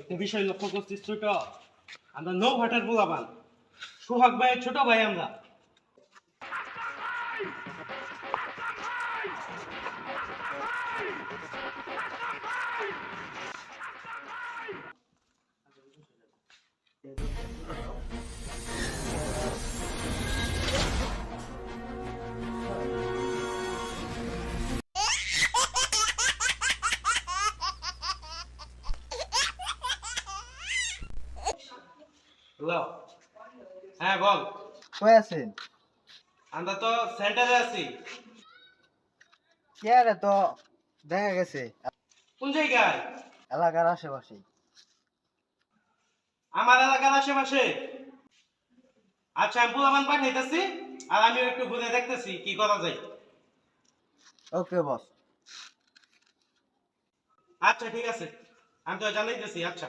একটা বিষয় লক্ষ্য করছি ছোট আমরা নৌ ঘাটের পোলাবান সোহাগ ভাইয়ের ছোট ভাই আমরা। হ্যালো। হ্যাঁ বল। কই আছেন আমরা তো সেন্টারে আছি। কে রে তো? দেখা গেছে। কোন জায়গায়? এলাকার আশেপাশে। আমার এলাকার আশেপাশে? আচ্ছা আমি পোলাবান পাঠাইতেছি আর আমিও একটু ঘুরে দেখতেছি কি করা যায়। ওকে বস। আচ্ছা ঠিক আছে। আমি তো জানাইতেছি আচ্ছা।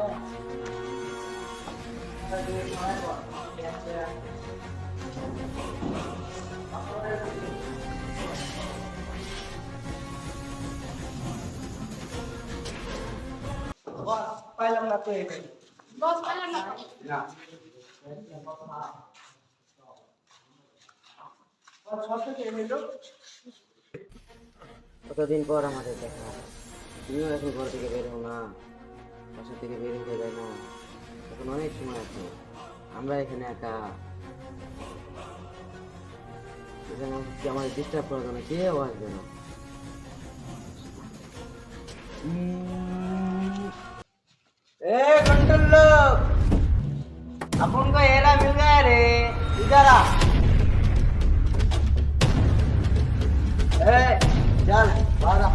যাও পাইলাম না তো এখানে বস পাইলাম না কতদিন পর আমাদের দেখা তুমিও এখন ঘর থেকে বের হও না বাসা থেকে বের হতে যায় না এখন অনেক সময় আছে আমরা এখানে একা এখানে কি আমাদের ডিস্টার্ব করার জন্য কেউ আসবে না ए कंट्रोल लोग अपन को हेरा मिल गया रे इधर आ ए चल बाहर आ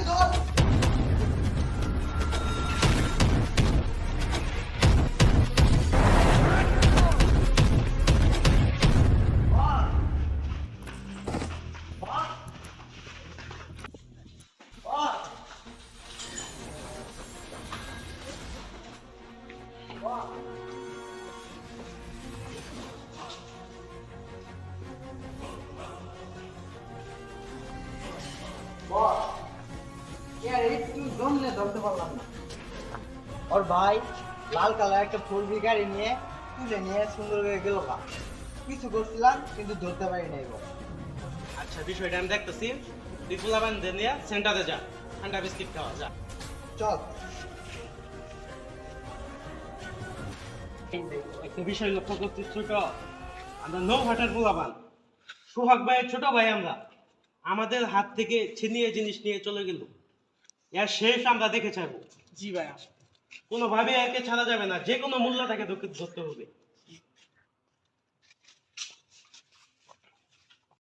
ए, ধরতে পারলাম না। ওর ভাই লাল কালার একটা ফোর বি গাড়ি নিয়ে তুলে নিয়ে সুন্দর করে গেল কিছু করছিলাম কিন্তু ধরতে পারি নাই আচ্ছা বিষয়টা আমি দেখতেছি। তুই নিয়ে সেন্টারে যা ঠান্ডা বিস্কিট খাওয়া যা। চল। একটা বিষয় লক্ষ্য করছিস ছোট। আমরা নৌ ঘাটের পোলাবান সোহাগ ভাইয়ের ছোট ভাই আমরা। আমাদের হাত থেকে ছিনিয়ে জিনিস নিয়ে চলে গেল। এর শেষ আমরা দেখে ছাড়বো। জি ভাইয়া। কোনোভাবে একে ছাড়া যাবে না যে কোনো মূল্য তাকে ধরতে হবে।